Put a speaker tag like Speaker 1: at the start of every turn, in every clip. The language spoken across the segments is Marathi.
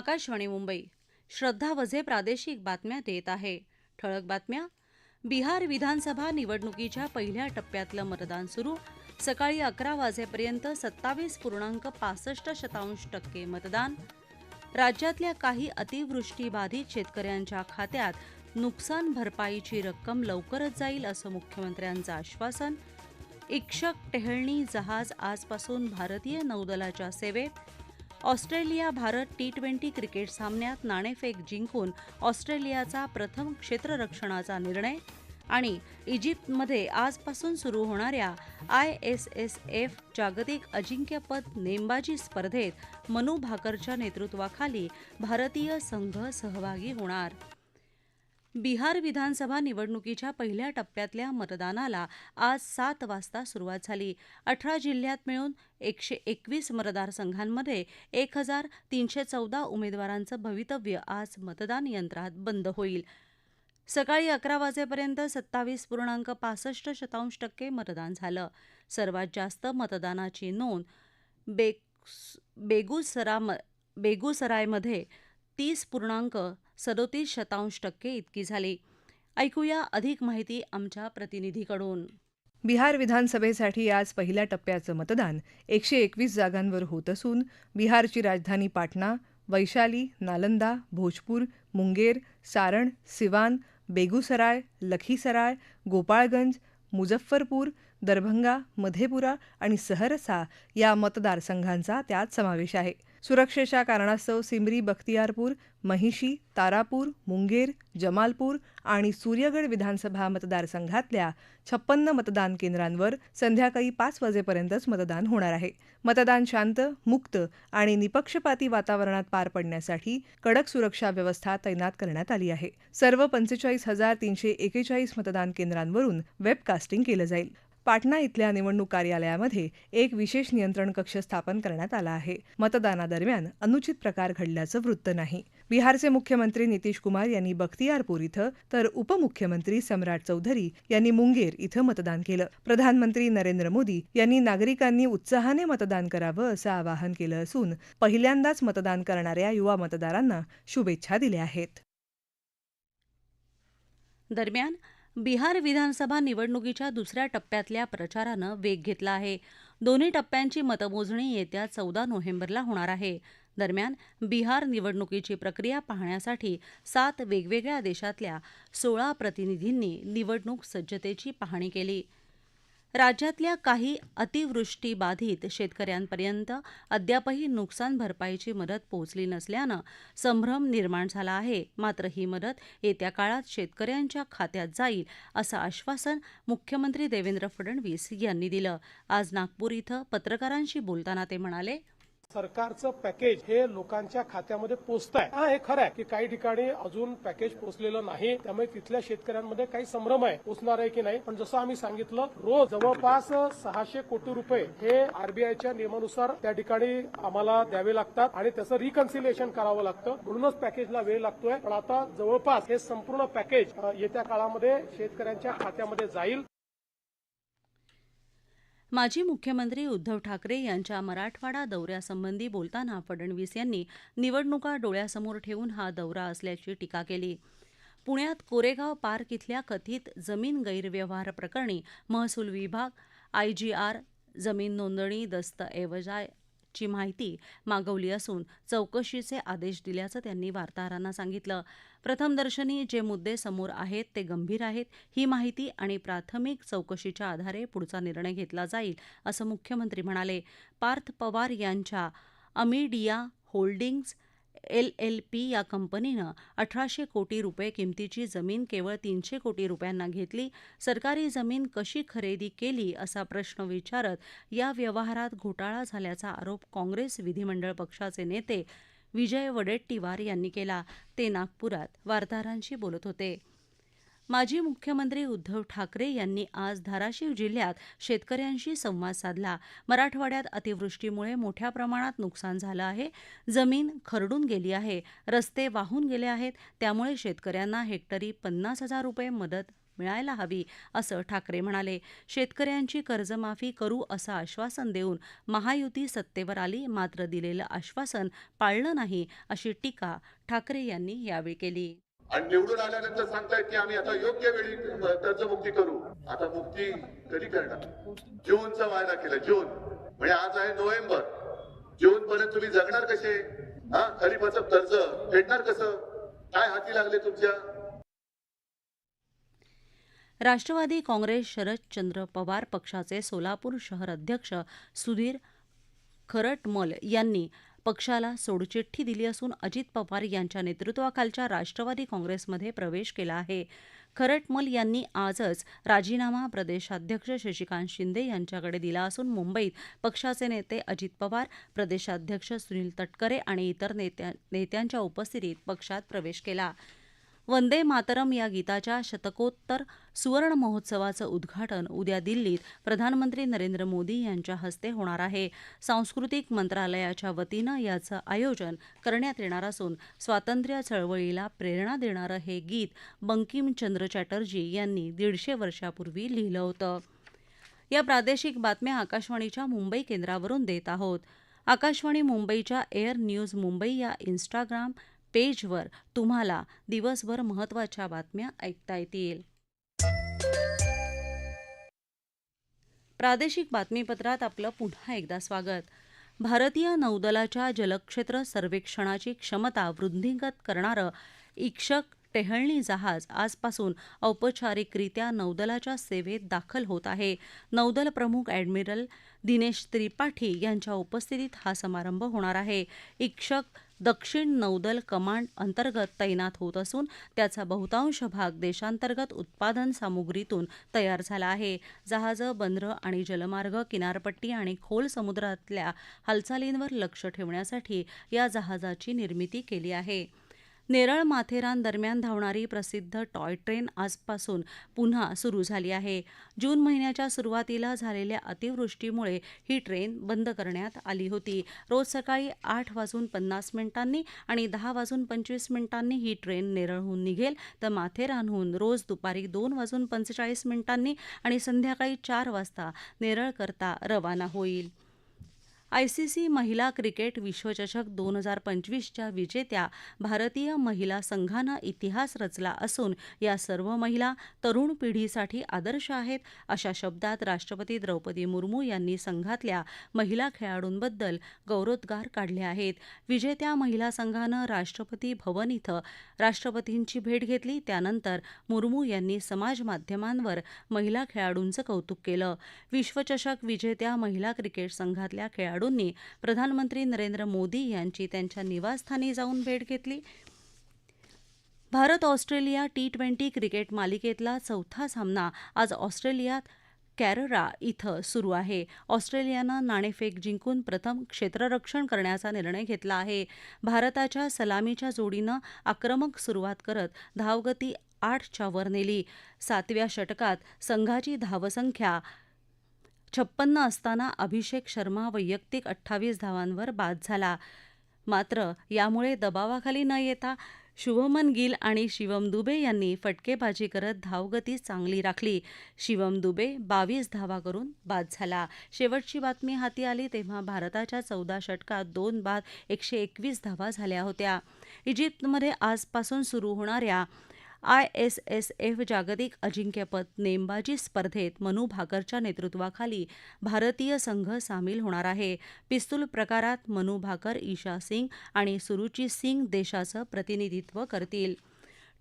Speaker 1: आकाशवाणी मुंबई श्रद्धा वझे प्रादेशिक बातम्या देत आहे ठळक बातम्या बिहार विधानसभा निवडणुकीच्या पहिल्या टप्प्यातलं मतदान सुरू सकाळी अकरा वाजेपर्यंत सत्तावीस पूर्णांक पासष्ट शतांश टक्के मतदान राज्यातल्या काही अतिवृष्टीबाधित शेतकऱ्यांच्या खात्यात नुकसान भरपाईची रक्कम लवकरच जाईल असं मुख्यमंत्र्यांचं आश्वासन इक्षक टेहळणी जहाज आजपासून भारतीय नौदलाच्या सेवेत Australia Bharat T twenty cricket सामन्यात नाणेफेक जिंकून ऑस्ट्रेलियाचा प्रथम क्षेत्ररक्षणाचा निर्णय आणि इजिप्तमध्ये आजपासून सुरू होणाऱ्या आय एस एस एफ जागतिक अजिंक्यपद नेमबाजी स्पर्धेत मनू भाकरच्या नेतृत्वाखाली भारतीय संघ सहभागी होणार बिहार विधानसभा निवडणुकीच्या पहिल्या टप्प्यातल्या मतदानाला आज सात वाजता सुरुवात झाली अठरा जिल्ह्यात मिळून एकशे एकवीस मतदारसंघांमध्ये एक हजार तीनशे चौदा उमेदवारांचं भवितव्य आज मतदान यंत्रात बंद होईल सकाळी अकरा वाजेपर्यंत सत्तावीस पूर्णांक पासष्ट शतांश टक्के मतदान झालं सर्वात जास्त मतदानाची नोंद बेगुसरा बेगुसरायमध्ये तीस पूर्णांक सदोतीस शतांश टक्के इतकी झाली ऐकूया अधिक माहिती आमच्या प्रतिनिधीकडून
Speaker 2: बिहार विधानसभेसाठी आज पहिल्या टप्प्याचं मतदान एकशे एकवीस जागांवर होत असून बिहारची राजधानी पाटणा वैशाली नालंदा भोजपूर मुंगेर सारण सिवान बेगुसराय लखीसराय गोपाळगंज मुझफ्फरपूर दरभंगा मधेपुरा आणि सहरसा या मतदारसंघांचा त्यात समावेश आहे सुरक्षेच्या कारणास्तव सिमरी बख्तियारपूर महिशी तारापूर मुंगेर जमालपूर आणि सूर्यगड विधानसभा मतदारसंघातल्या छप्पन्न मतदान केंद्रांवर संध्याकाळी पाच वाजेपर्यंतच मतदान होणार आहे मतदान शांत मुक्त आणि निपक्षपाती वातावरणात पार पडण्यासाठी कडक सुरक्षा व्यवस्था तैनात करण्यात आली आहे सर्व पंचेचाळीस हजार तीनशे एकेचाळीस मतदान केंद्रांवरून वेबकास्टिंग केलं जाईल पाटणा इथल्या निवडणूक कार्यालयामध्ये एक विशेष नियंत्रण कक्ष स्थापन करण्यात आला आहे मतदानादरम्यान अनुचित प्रकार घडल्याचं वृत्त नाही बिहारचे मुख्यमंत्री नितीश कुमार यांनी बख्तियारपूर इथं तर उपमुख्यमंत्री सम्राट चौधरी यांनी मुंगेर इथं मतदान केलं प्रधानमंत्री नरेंद्र मोदी यांनी नागरिकांनी उत्साहाने मतदान करावं असं आवाहन केलं असून पहिल्यांदाच मतदान करणाऱ्या युवा मतदारांना शुभेच्छा दिल्या आहेत
Speaker 1: दरम्यान बिहार विधानसभा निवडणुकीच्या दुसऱ्या टप्प्यातल्या प्रचारानं वेग घेतला आहे दोन्ही टप्प्यांची मतमोजणी येत्या चौदा नोव्हेंबरला होणार आहे दरम्यान बिहार निवडणुकीची प्रक्रिया पाहण्यासाठी सात वेगवेगळ्या देशातल्या सोळा प्रतिनिधींनी निवडणूक सज्जतेची पाहणी केली राज्यातल्या काही अतिवृष्टीबाधित शेतकऱ्यांपर्यंत अद्यापही नुकसान भरपाईची मदत पोहोचली नसल्यानं संभ्रम निर्माण झाला आहे मात्र ही मदत येत्या काळात शेतकऱ्यांच्या खात्यात जाईल असं आश्वासन मुख्यमंत्री देवेंद्र फडणवीस यांनी दिलं आज नागपूर इथं पत्रकारांशी बोलताना ते म्हणाले सरकारचं पॅकेज हे लोकांच्या खात्यामध्ये पोहोचत आहे हा हे खरं आहे की काही ठिकाणी अजून पॅकेज पोहोचलेलं नाही त्यामुळे तिथल्या शेतकऱ्यांमध्ये काही संभ्रम आहे पोचणार आहे की नाही पण जसं आम्ही सांगितलं रोज जवळपास सहाशे कोटी रुपये हे आरबीआयच्या नियमानुसार त्या ठिकाणी आम्हाला द्यावे लागतात आणि त्याचं रिकन्सिलेशन करावं लागतं म्हणूनच पॅकेजला वेळ लागतोय पण आता जवळपास हे संपूर्ण पॅकेज येत्या काळामध्ये शेतकऱ्यांच्या खात्यामध्ये जाईल माजी मुख्यमंत्री उद्धव ठाकरे यांच्या मराठवाडा दौऱ्यासंबंधी बोलताना फडणवीस यांनी निवडणुका डोळ्यासमोर ठेवून हा दौरा असल्याची टीका केली पुण्यात कोरेगाव पार्क इथल्या कथित जमीन गैरव्यवहार प्रकरणी महसूल विभाग आयजीआर जमीन नोंदणी दस्तऐवजा ची माहिती मागवली असून चौकशीचे आदेश दिल्याचं त्यांनी वार्ताहरांना सांगितलं प्रथमदर्शनी जे मुद्दे समोर आहेत ते गंभीर आहेत ही माहिती आणि प्राथमिक चौकशीच्या आधारे पुढचा निर्णय घेतला जाईल असं मुख्यमंत्री म्हणाले पार्थ पवार यांच्या Amedia holdings L L P या कंपनीनं अठराशे कोटी रुपये किमतीची जमीन केवळ तीनशे कोटी रुपयांना घेतली सरकारी जमीन कशी खरेदी केली असा प्रश्न विचारत या व्यवहारात घोटाळा झाल्याचा आरोप काँग्रेस विधिमंडळ पक्षाचे नेते विजय वडेट्टीवार यांनी केला ते नागपुरात वार्ताहरांशी बोलत होते माजी मुख्यमंत्री उद्धव ठाकरे यांनी आज धाराशिव जिल्ह्यात शेतकऱ्यांशी संवाद साधला मराठवाड्यात अतिवृष्टीमुळे मोठ्या प्रमाणात नुकसान झालं आहे जमीन खरडून गेली आहे रस्ते वाहून गेले आहेत त्यामुळे शेतकऱ्यांना हेक्टरी पन्नास हजार रुपये मदत मिळायला हवी असं ठाकरे म्हणाले शेतकऱ्यांची कर्जमाफी करू असं आश्वासन देऊन महायुती सत्तेवर आली मात्र दिलेलं आश्वासन पाळलं नाही अशी टीका ठाकरे यांनी यावेळी केली
Speaker 2: आणि निवडून आल्यानंतर सांगतायत की आम्ही आता योग्य वेळी मुक्ती करू आता मुक्ती कधी करणार जूनचा वायदा केला जून म्हणजे आज आहे नोव्हेंबर जून पर्यंत तुम्ही जगणार कसे हा खरीपाचं कर्ज फेडणार कसं काय हाती लागले तुमच्या
Speaker 1: राष्ट्रवादी काँग्रेस शरदचंद्र पवार पक्षाचे सोलापूर शहर अध्यक्ष सुधीर खरटमल यांनी पक्षाला सोडचिठ्ठी दिली असून अजित पवार यांच्या नेतृत्वाखालच्या राष्ट्रवादी काँग्रेसमध्ये प्रवेश केला आहे खरटमल यांनी आजच राजीनामा प्रदेशाध्यक्ष शशिकांत शिंदे यांच्याकडे दिला असून मुंबईत पक्षाचे नेते अजित पवार प्रदेशाध्यक्ष सुनील तटकरे आणि इतर नेत्या नेत्यांच्या उपस्थितीत पक्षात प्रवेश केला वंदे मातरम या गीताच्या शतकोत्तर सुवर्ण महोत्सवाचं उद्घाटन उद्या दिल्लीत प्रधानमंत्री नरेंद्र मोदी यांच्या हस्ते होणार आहे सांस्कृतिक मंत्रालयाच्या वतीनं याचं आयोजन करण्यात येणार असून स्वातंत्र्य चळवळीला प्रेरणा देणारं हे गीत बंकिम चंद्र चॅटर्जी यांनी दीडशे वर्षापूर्वी लिहिलं होतं या प्रादेशिक बातम्या आकाशवाणीच्या मुंबई केंद्रावरून देत आहोत आकाशवाणी मुंबईच्या एअर न्यूज मुंबई या इन्स्टाग्राम पेजवर तुम्हाला दिवसभर महत्त्वाच्या बातम्या ऐकता येतील प्रादेशिक बातमीपत्रात आपलं पुन्हा एकदा स्वागत भारतीय नौदलाच्या जलक्षेत्र सर्वेक्षणाची क्षमता वृद्धिंगत करणारं इक्षक टेहळणी जहाज आजपासून औपचारिकरित्या नौदलाच्या सेवेत दाखल होत आहे नौदल प्रमुख ॲडमिरल दिनेश त्रिपाठी यांच्या उपस्थितीत हा समारंभ होणार आहे इक्षक दक्षिण नौदल कमांड अंतर्गत तैनात होत असून त्याचा बहुतांश भाग देशांतर्गत उत्पादन सामुग्रीतून तयार झाला आहे जहाजं बंदरं आणि जलमार्ग किनारपट्टी आणि खोल समुद्रातल्या हालचालींवर लक्ष ठेवण्यासाठी या जहाजाची निर्मिती केली आहे नेरळ माथेरान दरम्यान धावणारी प्रसिद्ध टॉय ट्रेन आजपासून पुन्हा सुरू झाली आहे जून महिन्याच्या सुरुवातीला झालेल्या अतिवृष्टीमुळे ही ट्रेन बंद करण्यात आली होती रोज सकाळी आठ वाजून पन्नास मिनिटांनी आणि दहा वाजून पंचवीस मिनिटांनी ही ट्रेन नेरळहून निघेल तर माथेरानहून रोज दुपारी दोन वाजून पंचेचाळीस मिनिटांनी आणि संध्याकाळी चार वाजता नेरळ करता रवाना होईल आयसीसी महिला क्रिकेट विश्वचषक दोन हजार पंचवीसच्या विजेत्या भारतीय महिला संघानं इतिहास रचला असून या सर्व महिला तरुण पिढीसाठी आदर्श आहेत अशा शब्दात राष्ट्रपती द्रौपदी मुर्मू यांनी संघातल्या महिला खेळाडूंबद्दल गौरवोद्गार काढले आहेत विजेत्या महिला संघानं राष्ट्रपती भवन इथं राष्ट्रपतींची भेट घेतली त्यानंतर मुर्मू यांनी समाज माध्यमांवर महिला खेळाडूंचं कौतुक केलं विश्वचषक विजेत्या महिला क्रिकेट संघातल्या खेळाडू खेळाडूंनी प्रधानमंत्री नरेंद्र मोदी यांची त्यांच्या निवासस्थानी जाऊन भेट घेतली Bharat Australia T twenty cricket मालिकेतला चौथा सामना आज ऑस्ट्रेलियात कॅररा इथं सुरू आहे ऑस्ट्रेलियानं नाणेफेक जिंकून प्रथम क्षेत्ररक्षण करण्याचा निर्णय घेतला आहे भारताच्या सलामीच्या जोडीनं आक्रमक सुरुवात करत धावगती आठच्या वर नेली सातव्या षटकात संघाची धावसंख्या छप्पन्न असताना अभिषेक शर्मा वैयक्तिक अठ्ठावीस धावांवर बाद झाला मात्र यामुळे दबावाखाली न येता शुभमन गिल आणि शिवम दुबे यांनी फटकेबाजी करत धावगती चांगली राखली शिवम दुबे बावीस धावा करून बाद झाला शेवटची बातमी हाती आली तेव्हा भारताच्या चौदा षटकात दोन बाद एकशे एकवीस धावा झाल्या होत्या इजिप्तमध्ये आजपासून सुरू होणाऱ्या आय एस एस एफ जागतिक अजिंक्यपद नेमबाजी स्पर्धेत मनु भाकरच्या नेतृत्वाखाली भारतीय संघ सामील होणार आहे पिस्तूल प्रकारात मनु भाकर ईशा सिंग आणि सुरुची सिंग देशाचं प्रतिनिधित्व करतील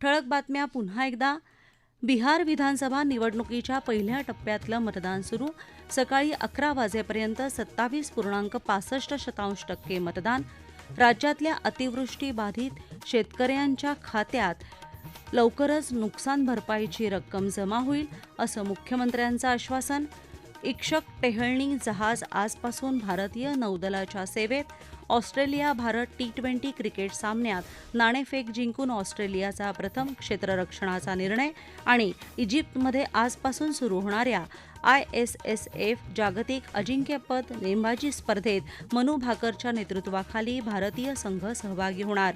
Speaker 1: ठळक बातम्या पुन्हा एकदा बिहार विधानसभा निवडणुकीच्या पहिल्या टप्प्यातलं मतदान सुरू सकाळी अकरा वाजेपर्यंत सत्तावीस पूर्णांक पासष्ट शतांश टक्के मतदान राज्यातल्या अतिवृष्टीबाधित शेतकऱ्यांच्या खात्यात लवकरच नुकसान भरपाईची रक्कम जमा होईल असं मुख्यमंत्र्यांचं आश्वासन इक्षक टेहळणी जहाज आजपासून भारतीय नौदलाच्या सेवेत Australia Bharat T twenty cricket सामन्यात नाणेफेक जिंकून ऑस्ट्रेलियाचा प्रथम क्षेत्ररक्षणाचा निर्णय आणि इजिप्तमध्ये आजपासून सुरू होणाऱ्या आय एस एस एफ जागतिक अजिंक्यपद नेमबाजी स्पर्धेत मनु भाकरच्या नेतृत्वाखाली भारतीय संघ सहभागी होणार